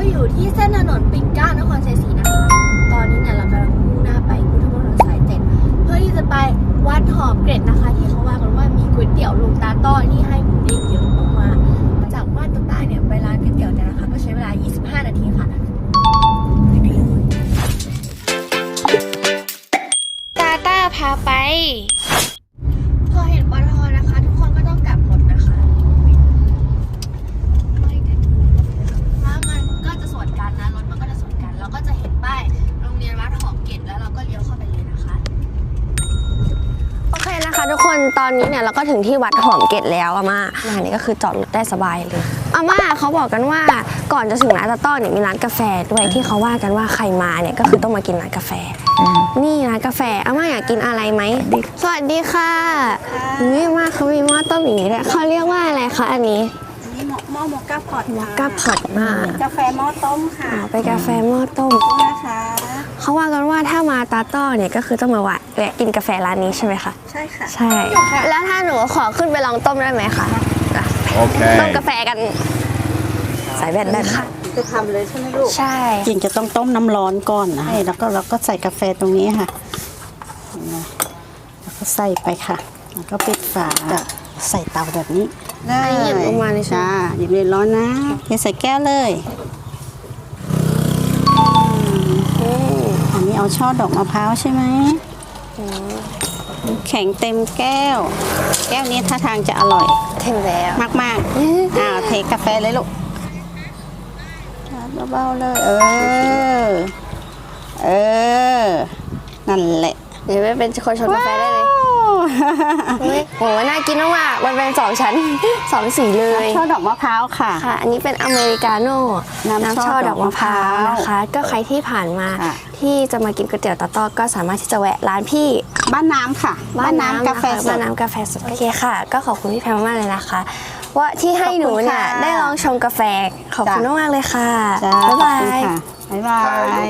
ก็อยู่ที่เส้นถนนปิ่นเกล้านครชัยศรีนะคะตอนนี้เนี่ยเรากำลังมุ่งหน้าไปพุทธมณฑลสายเจ็ดเพื่อที่จะไปวัดหอมเกร็ดนะคะ ที่เขาว่ากันว่ามีก๋วยเตี๋ยวลุงตาต้อนี่ให้หมูเด้งเยอะ ทุกคนตอนนี้เนี่ยเราก็ถึงที่วัดหอมเกตแล้วอาม่าร้านนี้ก็คือจอดรถได้สบายเลยอาม่าเขาบอกกันว่าก่อนจะถึงร้านตาต้อเนี่ยมีร้านกาแฟด้วยที่เขาว่ากันว่าใครมาเนี่ยก็คือต้องมากินร้านกาแฟ นี่ร้านกาแฟอาม่าอยากกินอะไรไหมสวัสดีค่ะนี่อาม่าเขามีหม้อต้มอย่างนี้ด้วยเขาเรียกว่าอะไรคะอันนี้อันนี้ห ม้อหม้อโมก้าพอตค่ะกาพอดมากกาแฟหม้อต้มค่ะอ๋อเป็นกาแฟหม้อต้ม นะคะเขาว่ากันว่าถ้ามาตาต้อเนี่ยก็คือต้องมาแวะแวะกินกาแฟร้านนี้ใช่ไหมคะ ใช่ค่ะใช่ แล้วถ้าหนูขอขึ้นไปลองต้มได้ไหมคะอะโอเคต้มกาแฟกัน สายแว่นได้ค่ะ จะทำเลยใช่ไหมลูก ใช่ จริงจะต้องต้มน้ำร้อนก่อนนะแล้วก็เราก็ใส่กาแฟตรงนี้ค่ะเห็นไหมแล้วก็ใส่ไปค่ะ แล้วก็ปิดฝาจะใส่เตาแบบนี้ ได้อันนี้หยิบลงมาเลยใช่ไหมจ้าหยิบเลยร้อนนะเทใส่แก้วเลยอืมอันนี้เอาช่อดอกมะพร้าวใช่ไหมแข็งเต็มแก้ว แก้วนี้ท่าทางจะอร่อยถึงแล้วมากมากๆอ้าวเทกาแฟเลยลูกเบาๆเลย เออ เออ นั่นแหละ เดี๋ยวไปเป็นคนชงกาแฟได้เลย เฮ้ยโหน่ากินมากๆมันเป็นสองชั้นสองสีเลยช่อดอกมะพร้าวค่ะ ค่ะ อันนี้เป็นอเมริกาโน่น้ำช่อดอกมะพร้าวนะคะ ก็ใครที่ผ่านมาค่ะที่จะมากินก๋วยเตี๋ยวตาต้อก็สามารถที่จะแวะร้านพี่บ้านน้ำค่ะ บ้านน้ำกาแฟสบ้าดนน้ำกาแฟสดโอเคค่ะ ก็ขอบคุณพี่แพรมากๆเลยนะคะ ว่าที่ให้หนูเนี่ยขอบคุณค่ะได้ลองชงกาแฟขอบคุณจ้ะมากๆเลยค่ะจ้าบ๊ายบาขอบคุณยค่ะบ๊ายบาย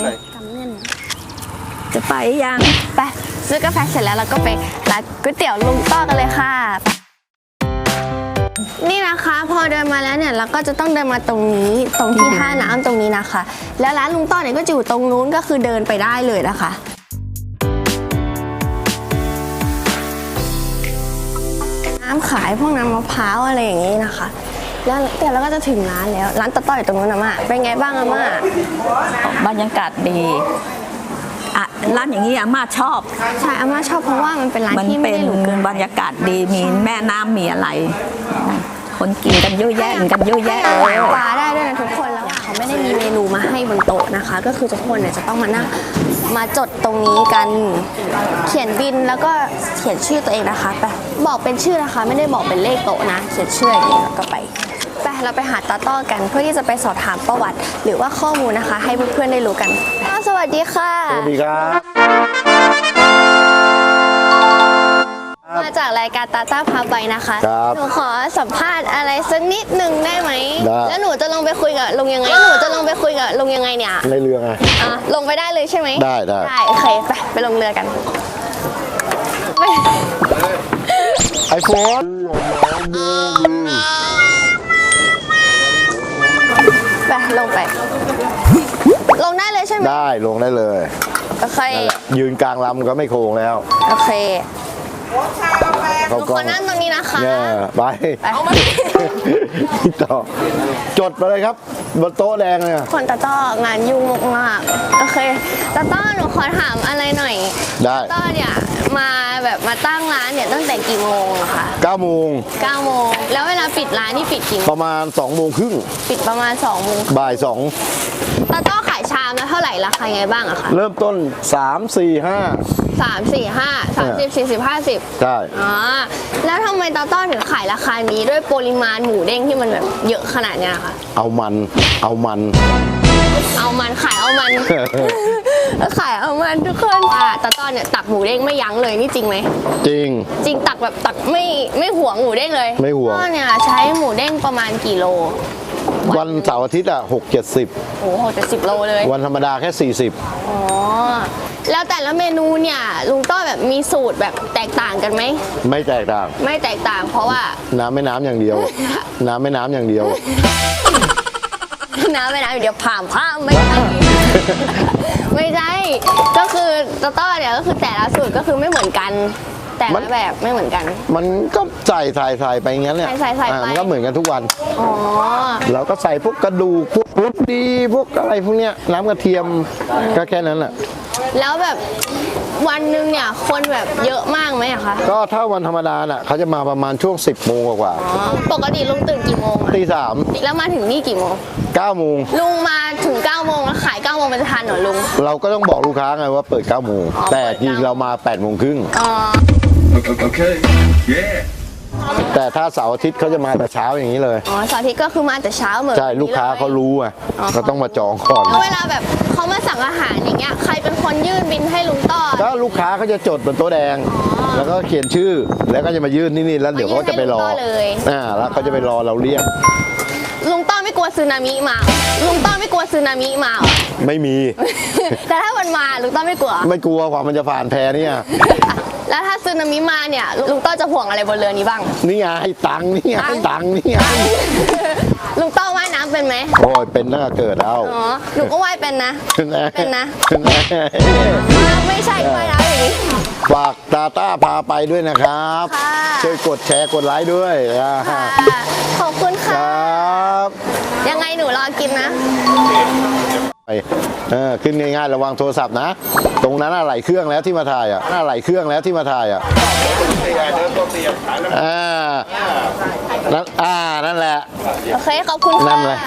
จะไปยังไป ซื้อกาแฟเสร็จแล้วเราก็ไปร้านก๋วยเตี๋ยวลุงต้อกันเลยค่ะ นี่นะคะพอเดินมาแล้วเนี่ยเราก็จะต้องเดินมาตรงนี้ตรงที่ท่าน้ำตรงนี้นะคะ แล้วร้านลุงต้อเนี่ยก็จะอยู่ตรงนู้นก็คือเดินไปได้เลยนะคะน้ำขายพวกน้ำมะพร้าวอะไรอย่างนี้นะคะ แล้วเดี๋ยวเราก็จะถึงร้านแล้ว ร้านตะต้อยอยู่ตรงนู้นนะม่าเป็นไงบ้างอะม่าบรรยากาศดีอะ ร้านอย่างนี้อาม่าชอบ ใช่อาม่าชอบเพราะว่ามันเป็นร้านมันที่ไม่เป็นได้หรูเกินบรรยากาศดีมีแม่น้ำมีอะไร คนกินกันเยอะแยะกันเยอะแยะ ให้เลอายหารปลาได้ด้วยนะทุกคนแล้วเขาไม่ได้มีเมนูมาให้บนโต๊ะนะคะ ก็คือทุกคนเนี่ยจะต้องมานั่งมาจดตรงนี้กัน เขียนบินแล้วก็เขียนชื่อตัวเองนะคะไปบอกเป็นชื่อนะคะ ไม่ได้บอกเป็นเลขโต๊ะนะ เขียนชื่ออย่างนี้แล้วก็ไปไป เราไปหาตาต้อกันเพื่อที่จะไปสอบถามประวัติ หรือว่าข้อมูลนะคะ ให้เพื่อนๆได้รู้กันอ้าวสวัสดีค่ะ สวัสดีครับมาจากรายการตาต้าพาไปนะคะ ครับหนูขอสัมภาษณ์อะไรสักนิดหนึ่งได้ไหม ได้ แล้วหนูจะลงไปคุยกับลุงยังไงแล้วหนูจะลงไปคุยกับลุงยังไงเนี่ย ในเรือไง อะลงไปได้เลยใช่ไหมได้ได้ ได้โอเคไปไปลงเรือกันไปไอโฟน ไปลงไป ลงได้เลยใช่ไหมได้ลงได้เลย โอเค ยืนกลางลำก็ไม่โค้งแล้ว โอเค หเขานูก็ขอนั่งตรงนี้นะคะ เนี่ยไปเอามาต่อจดไปเลยครับบนโต๊ะแดงเนี่ยคนตาต้องานยุ่งมากๆโอเคตาต้อหนูขอถามอะไรหน่อยได้ ตาต้อเนี่ยมาแบบมาตั้งร้านเนี่ยตั้งแต่กี่โมงอะคะ9โมง9โมงแล้วเวลาปิดร้านนี่ปิดกี่โมปงระมาณ2โมงครึ่งปิดประมาณ2โมงบ่ายตาต้อขายชามละเท่าไหร่ราคาไงบ้างอะคะ2เริ่มต้น 3 4 5 สามสี่ห้าสามสิบสี่สิบห้าสิบใช่ อ๋อแล้วทำไมตาต้อถึงขายราคานี้ด้วยปริมาณหมูเด้งที่มันแบบเยอะขนาดเนี้ยคะเอามันเอามัน เอามันขายเอามัน ขายเอามันทุกคนอะตาต้อเนี่ยตักหมูเด้งไม่ยั้งเลยนี่จริงไหม จริง จริงตักแบบตักไม่ไม่หวงหมูเด้งเลยไม่หวงต้อเนี่ยใช้หมูเด้งประมาณกี่โล วันเสาร์อาทิตย์อะ6โอ้โหจะสิบโลเลย70วันธรรมดาแค่40อ๋อ แล้วแต่ละเมนูเนี่ยลุงต้อแบบมีสูตรแบบแตกต่างกันไหม ไม่แตกต่าง ไม่แตกต่างเพราะว่า น้ำไม่น้ำอย่างเดียว น้ำไม่น้ำอย่างเดียว น้ำไปน้ำเดี๋ยวผ่ามผ้ามไม่ใช่ ไม่ใช่ ก็คือตอต้อเนี่ยก็คือแต่ละสูตรก็คือไม่เหมือนกัน แต่มัละน แบบไม่เหมือนกัน มันก็ใส่ใส่ใส่ไปอย่างนั้นเนี่ยใส่ใส่ใส่ไป อ่ามันก็เหมือนกันทุกวัน อ๋อ เราก็ใส่พวกกระดูกพวกรสดีพวกอะไรพวกเนี้ยน้ำกระเทียมก็แค่นั้นแหละแล้วแบบวันหนึ่งเนี่ย คนแบบเยอะมากไหมอะคะก็ถ้าวันธรรมดาน่ะเขาจะมาประมาณช่วง 10โมงกว่าอ๋อปกติลุงตื่นกี่โมงอะๆตีสามแล้วมาถึงนี่กี่โมง เก้าโมงลุงมา ถึง9โมงแล้วขาย9โมงมันจะทันเหรอลุง เราก็ต้องบอกลูกค้าไงว่าเปิด9โมงอ๋อแต่เปิดจริง9เรามา8โมงครึ่งอ๋อ Okay. Yeah. แต่ถ้าเสาร์อาทิตย์เขาจะมาแต่เช้าอย่างนี้เลย อ๋อเสาร์อาทิตย์ก็คือมาแต่เช้าเหมือนใช่ลูกค้าเขารู้รู้อะอ๋อก็ต้องมาจองก่อน แล้วเวลาแบบเขามาสั่งอาหารอย่างเงี้ย ใครเป็นคนยื่นบินให้ลุงต้อ ก็ลูกค้าเขาจะจดบนโต๊ะแดงแล้วก็เขียนชื่อแล้วก็จะมายื่นที่นี่แล้วเดี๋ยวเขาจะไปรอมายื่นให้ลุงต้อเลย อ่าแล้วเขาจะไปรอเราเรียก ลุงต้อไม่กลัวสึนามิมาเหรอลุงต้อไม่กลัวสึนามิมาเหรอไม่มี แต่ถ้ามันมาลุงต้อไม่กลัว ไม่กลัวความมันจะผ่านแพเนี่ยแล้วถ้าสึนามิมาเนี่ยลุงต้อจะห่วงอะไรบนเรือนี้บ้าง นี่ไงให้ตังค์นี่ไงให้ตังค์นี่ไงลุงต้อว่ายน้ำเป็นไหมโอ้ยเป็นตั้งแต่เกิดแล้วอ๋อหนูก็ว่ายเป็นนะ เป็นนะไม่ใช่ว่ายน้ำอย่างนี้ ฝากตาต้าพาไปด้วยนะครับ ค่ะ ช่วยกดแชร์กดไลค์ด้วยอ่าค่ะขอบคุณคค่ะ รับยังไงหนู รอกินนะไปเออขึ้นง่ายๆระวังโทรศัพท์นะ ตรงนั้นอะไรเครื่องแล้วที่มาถ่ายอะอะไรเครื่องแล้วที่มาถ่ายอะอ่านั่นอ่านั่นแหละโอเคขอบคุณค่ะ นั่นแหละ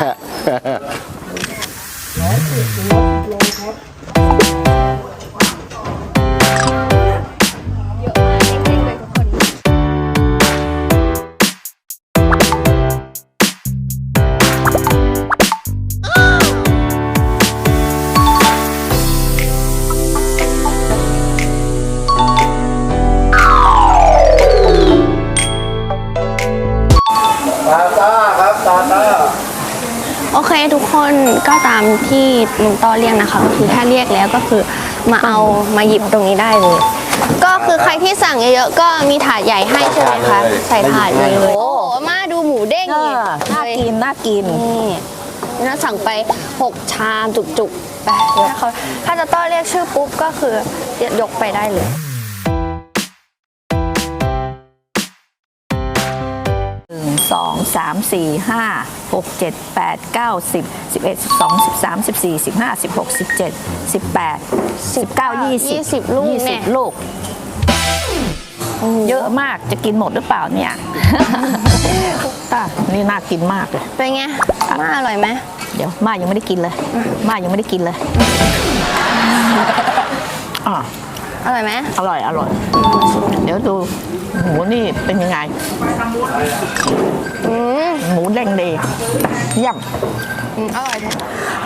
ตาตาโอเคทุกคนก็ตามที่ลุงต้อเรียกนะคะก็คือถ้าเรียกแล้วก็คือมาเอามาหยิบตรงนี้ได้เลย ก็คือใครที่สั่งเยอะๆก็มีถาดใหญ่ให้ใช่ไหมคะใส่ถาดเลยโอ้โหมาดูหมูเด้งนี่น่ากินน่ากินนี่น่าสั่งไป 6 ชามจุกๆไปถ้าเขาถ้าจะต้อเรียกชื่อปุ๊บก็คือยกไปได้เลย หนึ่งสองสามสี่ห้าหกเจ็ดแปดเก้าสิบสิบเอ็ดสิบสองสิบสามสิบสี่สิบห้าสิบหกสิบเจ็ดสิบแปดสิบเก้ายี่สิบยี่สิบลูกยี่แน่สิบลูก เยอะมากจะกินหมดหรือเปล่าเนี่ย อะนี่น่ากินมากเลย เป็นไงมาอร่อยไหมเดี๋ยวมายังไม่ได้กินเลย มายังไม่ได้กินเลยอะ อร่อยไหมอร่อย อร่อย เดี๋ยวดูหมูนี่เป็นยังไงอืม หมูแดงเดเยี่ยมอืมอร่อย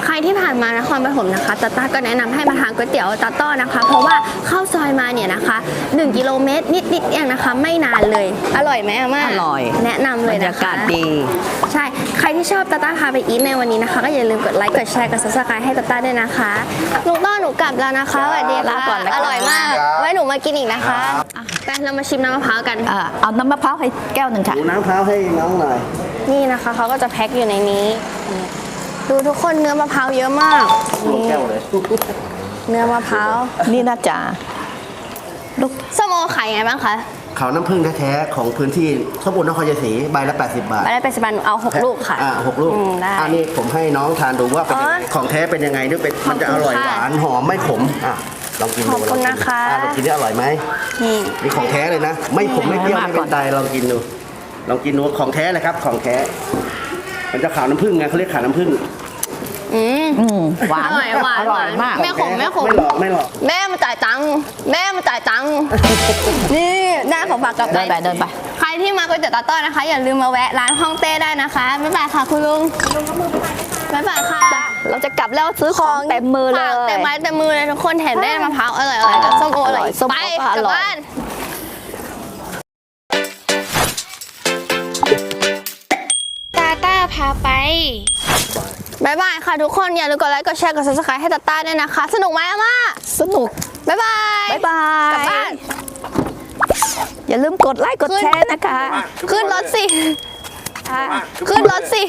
ใครที่ผ่านมานครปฐมนะคะตาต้าก็แนะนำให้มาทานก๋วยเตี๋ยวตาต้อนะคะ เพราะว่าเข้าซอยมาเนี่ยนะคะ 1 กิโลเมตรนิดๆเองนะคะ ไม่นานเลย อร่อยไหมอาม่าอร่อย แนะนำเลบรยรนะคะยากาศดี ใช่ ใครที่ชอบตาต้าพาไปอีทในวันนี้นะคะ ก็อย่าลืมกดไลค์กดแชร์กด subscribe ให้ตาต้าด้วยนะคะลุงต้อหนูกลับแล้วนะคะสวัสดีลาค่ะก่อนนะคะอร่อยมาก ไว้หนูมากินอีกนะคะ ไปเรามาชิมน้ำมะพร้าวกันเอ่อเอาน้ำมะพร้าวให้แก้วหนึ่งค่ะน้ำเท้าให้น้องหน่อย นี่นะคะเขาก็จะแพ็คอยู่ในนี้นี่ดูทุกคนเนื้อมะพร้าวเยอะมากนี่เนื้อมะพร้าวนี่น่าจะลูกส้มโอขายยังไงบ้างคะเขาน้ำผึ้งแท้ๆของพื้นที่ข้าวบุญนครชัยศรีใบละ 80 บาทไปได้เป็นสิบบาทหนูเอาหกลูกค่ะอ่าหกลูกอืมได้ อันนี้ผมให้น้องทานดูว่าเป็นยังไงอ๋อของแท้เป็นยังไงด้วยเป็นมันจะอร่อยขอบคุณหค่ะวานหอมไม่ขมอะ ลองกินดูขอบคุณลงกินะคะอ่ลองกินนี่อร่อยไหมนี่ นี่ของแท้เลยนะ ไม่ขมไม่เปรี้ยวไม่เป็นไตลองกินดู ลองกินดูของแท้เลยครับ ของแท้ มันจะขาวน้ำผึ้งไงเขาเรียกขาวน้ำผึ้งอืมอืมหวานอร่อยหวานอร่อยมากไม่ขมไม่ขมไม่หลอกไม่หลอก แม่มาจ่ายตังค์แม่มาจ่ายตังค์ นี่ได้ของฝากกลับไป เดินไปเดินไป ใครที่มาก๋วยเตี๋ยวตาต้อนะคะ อย่าลืมมาแวะร้านฮ่องเต้ได้นะคะ บ๊ายบายค่ะคุณลุง บ๊ายบายค่ะ เราจะกลับแล้วซื้อของเต็มมือเลฝากยเต็มไม้เต็มมือเลยทุกคนแถมได้มะพร้าวอร่อยๆกับส้มโออร่อยส้มโอไปก็กอลับร่อยบ้านตาต้าพาไปบายบายค่ะทุกคน อย่าลืมกดไลค์กดแชร์กด subscribe ให้ตาต้าด้วยนะคะ สนุกไหมอาม่าสนุกบายบายบ๊ายบาย กลับบ้าน อย่าลืมกดไลค์กดแชร์นะคะ ขึ้นรถสิ ขึ้นรถสิ